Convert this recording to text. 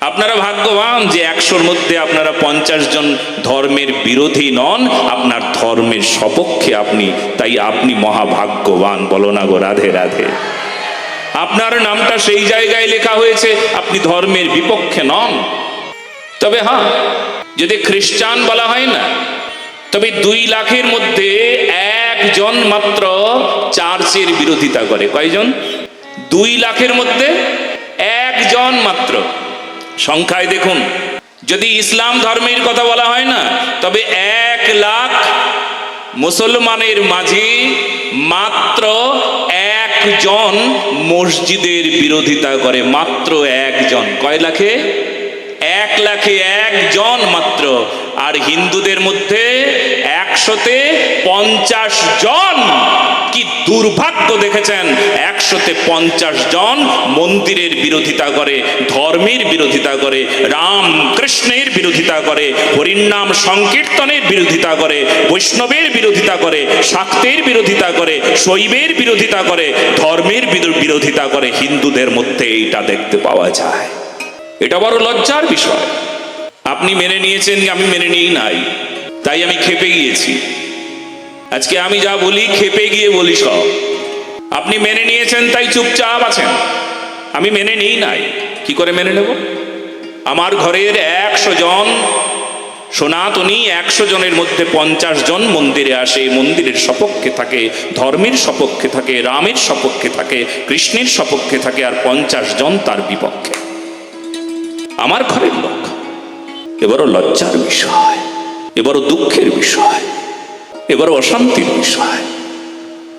আপনারা ভাগ্যবান যে একশোর মধ্যে আপনারা পঞ্চাশ জন ধর্মের বিরোধী নন, আপনার ধর্মের সপক্ষে আপনি, তাই আপনি মহাভাগ্যবান। বলো না গো, রাধে রাধে। আপনার নামটা সেই জায়গায় লেখা হয়েছে, আপনি ধর্মের বিপক্ষে নন। তবে হ্যাঁ যদি খ্রিস্টান বলা হয় না, তবে দুই লাখের মধ্যে একজন মাত্র চার্চের বিরোধিতা করে। কয়জন? দুই লাখের মধ্যে একজন মাত্র। সংখ্যায় দেখুন। যদি ইসলাম ধর্মের কথা বলা হয় না, তবে এক লাখ মুসলমানের মাঝে মাত্র একজন মসজিদের বিরোধিতা করে, মাত্র একজন। কয় লাখে? এক লাখে একজন মাত্র। আর হিন্দুদের মধ্যে একশোতে পঞ্চাশ জন কি দুর্ভাগ্য দেখেছেন। একশোতে পঞ্চাশ জন মন্দিরের বিরোধিতা করে, ধর্মের বিরোধিতা করে রাম কৃষ্ণের বিরোধিতা করে, হরিনাম সংকীর্তনের বিরোধিতা করে, বৈষ্ণবের বিরোধিতা করে, শাক্তের বিরোধিতা করে, শৈবের বিরোধিতা করে, ধর্মের বিরোধিতা করে। হিন্দুদের মধ্যে এইটা দেখতে পাওয়া যায়। এটা বড় লজ্জার বিষয়। আপনি মেনে নিয়েছেন আমি মেনে নিই নাই। তাই আমি খেপে গিয়েছি। আজকে আমি যা বলি, খেপে গিয়ে বলি সব। আপনি মেনে নিয়েছেন, তাই চুপচাপ আছেন। আমি মেনে নিই নাই। কি করে মেনে নেব? আমার ঘরের একশো জন সনাতনী একশো জনের মধ্যে পঞ্চাশ জন মন্দিরে আসে। মন্দিরের সপক্ষে থাকে, ধর্মের সপক্ষে থাকে, রামের সপক্ষে থাকে, কৃষ্ণের সপক্ষে থাকে, আর পঞ্চাশ জন তার বিপক্ষে। আমার ঘরের লোক। এবারও লজ্জার বিষয়, এবারও দুঃখের বিষয়। এবারও অশান্তির বিষয়।